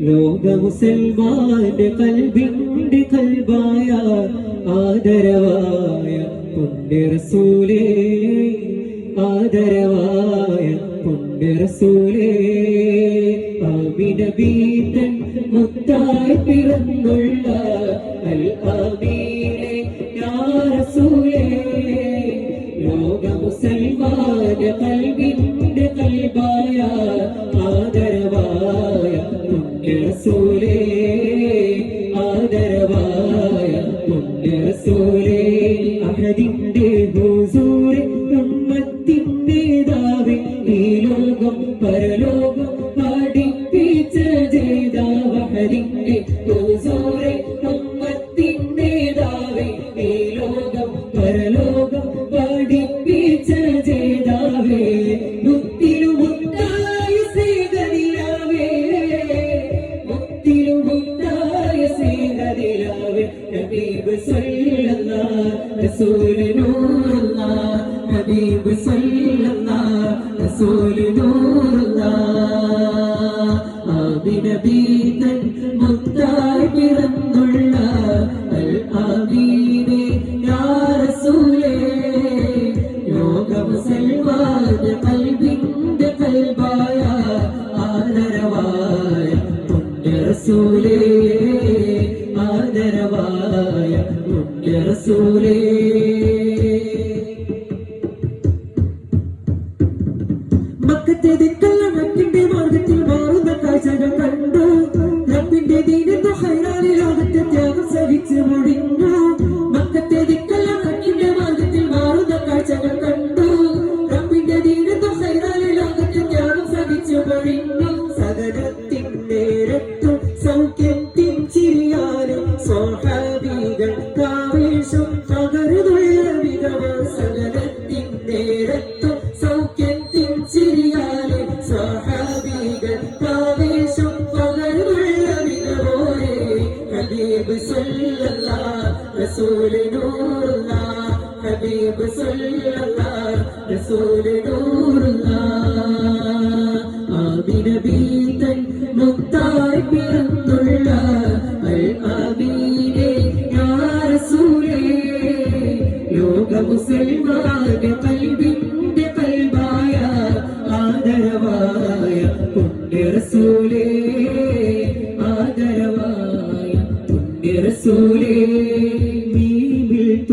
ലോക മുസൽമാന്റെ കൽബിന്റെ കൽബായ ആദരവായ പുണ്യറസൂലേ ആദരവായ പുണ്യറസൂലേ. റസൂലേ ബീതൻ മുത്തായി പിറന്നുള്ള അൽ ആമീനെ യാ റസൂലേ മുസൽമാന്റെ അഹദിന്റെ ഹുസൂരെ ഉമ്മത്തിന്റെ ദാവി ഈ ലോകം പരലോകം പഠിപ്പിച്ച ജേതാവ് അഹദിന്റെ ഹുസൂരെ ഉമ്മത്തിന്റെ ദാവി ഈ ലോകം പരലോകം പഠിപ്പിച്ച ജേതാവേ സല്ലല്ലാഹ് റസൂൽ നൂറുല്ലാഹ് ഹബീബ് യാ റസൂലേ ആദരവായ റസൂലേ ആദരവായ പുണ്യ റസൂലേ. സല്ലല്ലാഹ് റസൂൽ നൂറുല്ലാഹ് ഹബീബ് സല്ലല്ലാഹ് റസൂൽ നൂറുല്ലാഹ് ആമിന ബീതൻ മുത്തായി പിറന്നുള്ള അൽ ആമീനെ യാ റസൂലേ ലോക മുസൽമാന്റെ കൽബിന്റെ കൽബായ ആദരവായ പുണ്യ റസൂലേ ആദരവായ പുണ്യ റസൂലേ.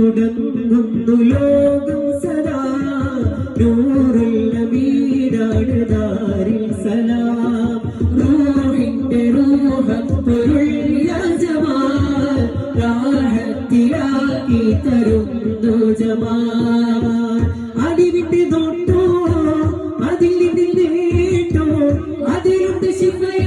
തുടങ്ങുന്നു ലോകം സദാ. നൂറുള്ള വീടാണ് സലാം. റൂഹിന്റെ റൂഹ പൊരുൾ യാ ജമാൽ രാഹത്തിലാക്കി തരുന്നു ജമാൽ അടിവിട്ട് തൊട്ടോ അതിൽ നിന്നിൽ നേട്ടോ അതിലുണ്ട് ശിവയും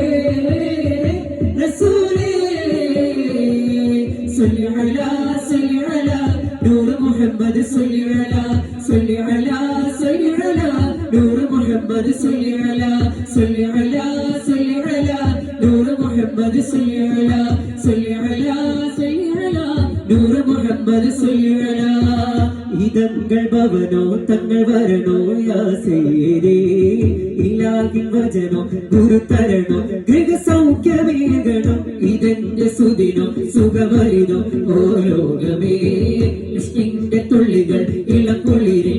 محمد صل على صل على صل على نور محمد صل على صل على صل على നൂറ് മുഹമ്മദ് സുല്ലല ഇതങ്ങൾ ഭവനോ തങ്ങൾ വരണോ യാസേരേ ഇലാഹിൻ വചനോ ഗുരുതരണോ ഗൃഹസൗഖ്യമേകണം ഇതെന്റെ സുദിനോ സുഖവരിതോ ഓ ലോകമേ ഇഷ്ടിന്റെ തുള്ളികൾ ഇളക്കുളിരെ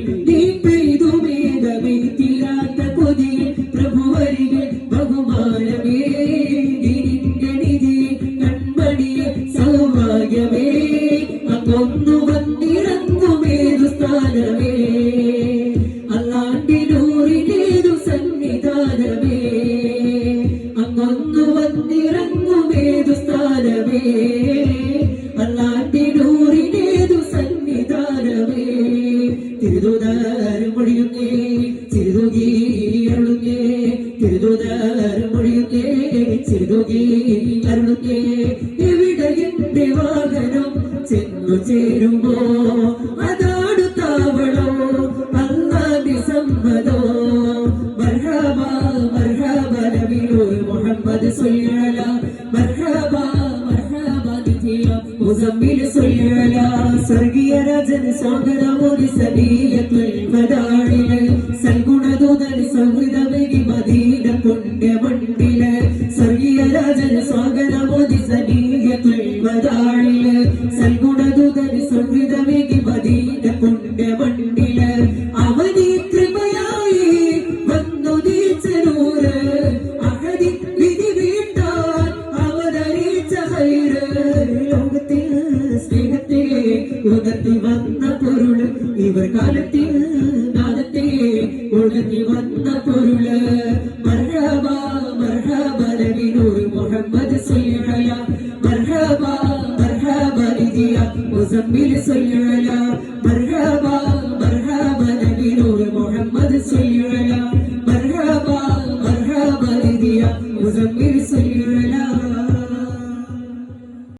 തിരുതൂതാരും മൊഴിയുന്നേ തിരുതുതരുമൊഴിയുന്നേ അരുളുന്നേ എവിടെ വാഹനം ചെന്നു ചേരുമ്പോ അതാടു താവളോ അല്ലാതെ സമ്മതോ മുസമ്മിൽ സ്വല്ലല സ്വർഗീയ രാജൻ സ്വാഗതമോദി സദീയത്തുൽ ഫദായിൽ സൽഗുണദൂതൻ സൗഹൃദമേകി മദീന പുണ്യമണ്ഡിൽ സ്വർഗീയ രാജൻ സ്വാഗതമോദി സദീയത്തുൽ ഫദായിൽ de